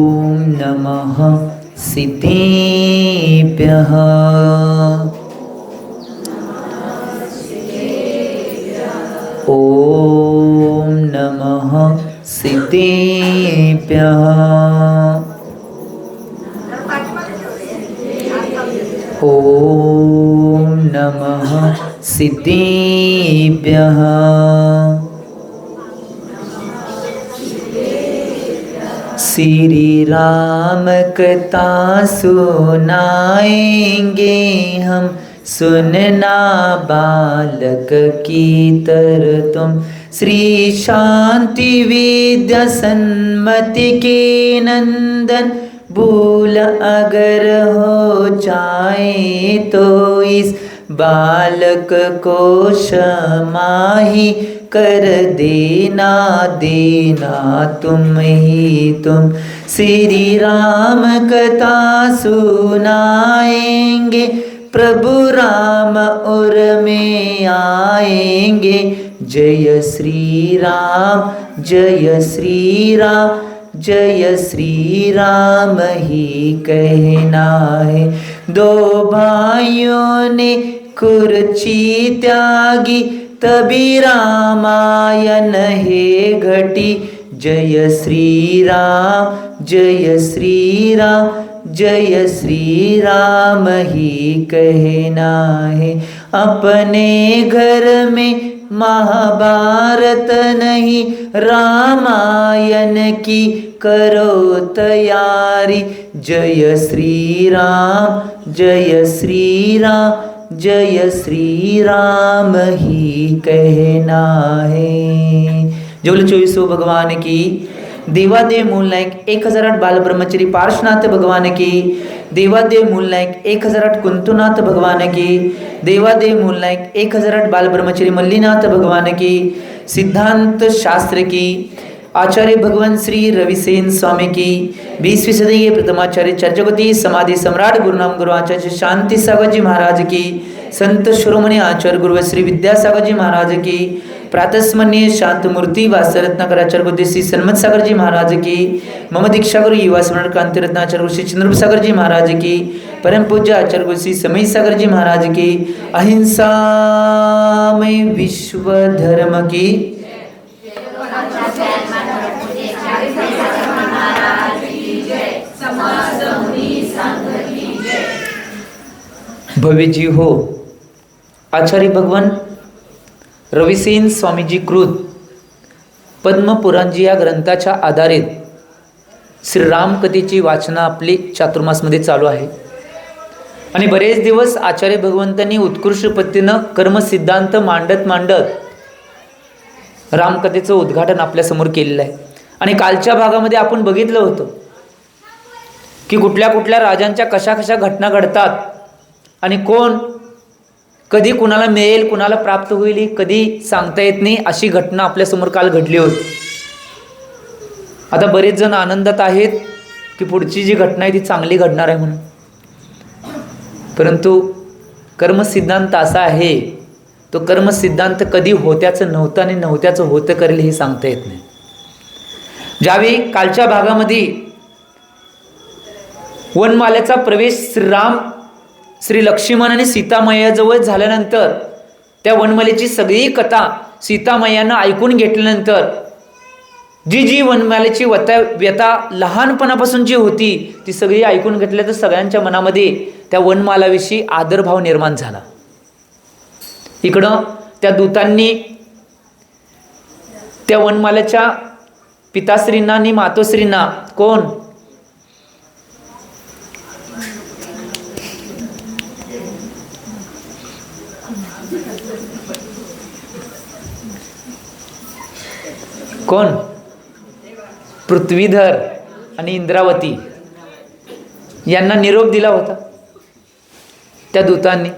ॐ नमः सिद्धेभ्यः। ॐ नमः सिद्धेभ्यः। ॐ नमः सिद्धेभ्यः। श्री राम कथा सुनाएंगे हम। सुनना बालक की तर तुम। श्री शांति विद्या सन्मति के नंदन। भूल अगर हो जाए तो इस बालक को क्षमा ही कर देना देना तुम ही तुम। श्री राम कथा सुनाएंगे प्रभु राम उर में आएंगे। जय श्री राम जय श्री राम जय श्री राम ही कहना है। दो भाइयों ने कुर्ची त्यागी तबी रामायण हे घटी। जय श्री राम जय श्री राम जय श्री राम ही कहना है अपने घर में महाभारत नहीं रामायण की करो तैयारी। जय श्री राम जय श्री राम जय श्री राम ही कहना है। जोल चोवीसो भगवान की। देवादेव मूल नायक एक हजार आठ बाल ब्रह्मचारी पार्श्वनाथ भगवान की। देवादेव मूल नायक एक हजार आठ कुंतुनाथ भगवान की। देवादेव मूल नायक एक हजार आठ बाल ब्रह्मचारी मल्लीनाथ भगवान की। सिद्धांत शास्त्र की। आचार्य भगवान श्री रविसेन स्वामी की बीसवीं सदी के प्रथमाचार्य चर्चगति समाधि सम्राट गुरुनाम गुरु आचार्य शांति सागर जी महाराज की संत शिरोमणि आचार्य गुरु श्री विद्यासागर जी महाराज की प्रातस्मरणीय शांत मूर्ति वासरत्नाकर आचार्य गुरु श्री सन्मत सागर जी महाराज की मम दीक्षा गुरु युवा स्मरण क्रांति रत्नाचार्य गुरु श्री चंद्र सागर जी महाराज की परम पूज्य आचार्य गुरु श्री समय सागर जी महाराज की अहिंसा में विश्व धर्म की भव्यजी हो. आचार्य भगवान रविसेन स्वामीजी कृत पद्मपुराणजी या ग्रंथाच्या आधारित श्रीरामकथेची वाचना आपली चातुर्मासमध्ये चालू आहे. आणि बरेच दिवस आचार्य भगवंतांनी उत्कृष्ट पद्धतीनं कर्मसिद्धांत मांडत मांडत रामकथेचं उद्घाटन आपल्यासमोर केलेलं आहे. आणि कालच्या भागामध्ये आपण बघितलं होतं की कुठल्या कुठल्या राजांच्या कशा कशा घटना घडतात आणि कोण? कधी कुणाला मिळेल कुणाला प्राप्त होईल ही कधी सांगता येत नाही अशी घटना आपल्यासमोर काल घडली होती. आता बरेच जण आनंदात आहेत की पुढची जी घटना आहे ती चांगली घडणार आहे म्हणून. परंतु कर्मसिद्धांत असा आहे तो कर्मसिद्धांत कधी होत्याचं नव्हतं आणि नव्हत्याचं होतं करेल हे सांगता येत नाही. ज्यावेळी कालच्या भागामध्ये वनमाल्याचा प्रवेश श्रीराम श्री लक्ष्मण आणि सीतामय्याजवळ झाल्यानंतर त्या वनमालेची सगळी कथा सीतामय्यानं ऐकून घेतल्यानंतर जी जी वनमालेची वता व्यथा लहानपणापासून जी होती ती सगळी ऐकून घेतल्या तर सगळ्यांच्या मनामध्ये त्या वनमालाविषयी आदरभाव निर्माण झाला. इकडं त्या दूतांनी त्या वनमालाच्या पिताश्रींना आणि मातोश्रींना कोण? कोण? पृथ्वीधर आणि इंद्रावती. यांना निरोप दिला होता. त्या दूतांनी.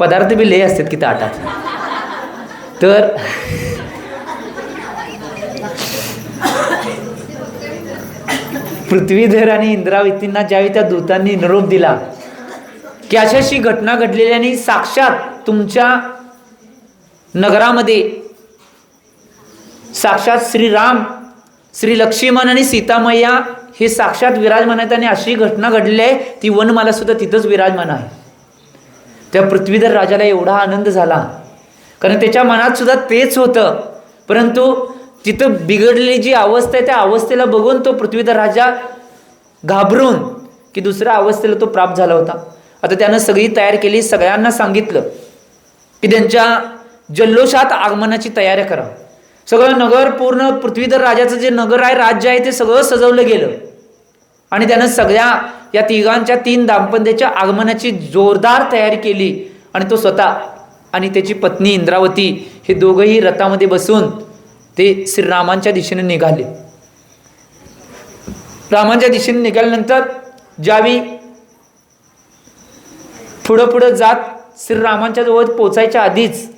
पदार्थ बी लय असतात की ताटात. तर पृथ्वीधर आणि इंद्रावतींना ज्यावेळी त्या दूतांनी निरोप दिला की अशाशी घटना घडलेली आणि साक्षात तुमच्या नगरामध्ये साक्षात श्रीराम श्री लक्ष्मण आणि सीतामय्या हे साक्षात विराजमान आहेत आणि अशी घटना घडली आहे ती वनमाला सुद्धा तिथंच विराजमान आहे. त्या पृथ्वीधर राजाला एवढा आनंद झाला कारण त्याच्या मनात सुद्धा तेच होतं. परंतु तिथं बिघडलेली जी अवस्था आहे त्या अवस्थेला बघून तो पृथ्वीधर राजा घाबरून की दुसऱ्या अवस्थेला तो प्राप्त झाला होता. आता त्यानं सगळी तयार केली सगळ्यांना सांगितलं की त्यांच्या जल्लोषात आगमनाची तयारी करा. सगळं नगर पूर्ण पृथ्वीधर राजाचं जे नगर आहे राज्य आहे ते सगळं सजवलं गेलं. आणि त्यानं सगळ्या या तिघांच्या तीन दाम्पत्याच्या आगमनाची जोरदार तयारी केली. आणि तो स्वतः आणि त्याची पत्नी इंद्रावती हे दोघंही रथामध्ये बसून ते श्रीरामांच्या दिशेने निघाले. रामांच्या दिशेने निघाल्यानंतर ज्यावेळी पुढं पुढं जात श्रीरामांच्या जवळ पोचायच्या आधीच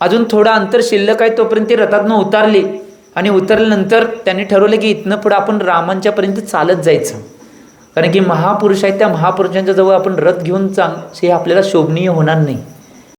अजून थोडं अंतर शिल्लक आहे तोपर्यंत ती रथातनं उतारली आणि उतरल्यानंतर त्यांनी ठरवलं की इथनं पुढं आपण रामांच्यापर्यंत चालत जायचं. कारण की महापुरुष आहेत त्या महापुरुषांच्या जवळ आपण रथ घेऊन चांग हे आपल्याला शोभनीय होणार नाही.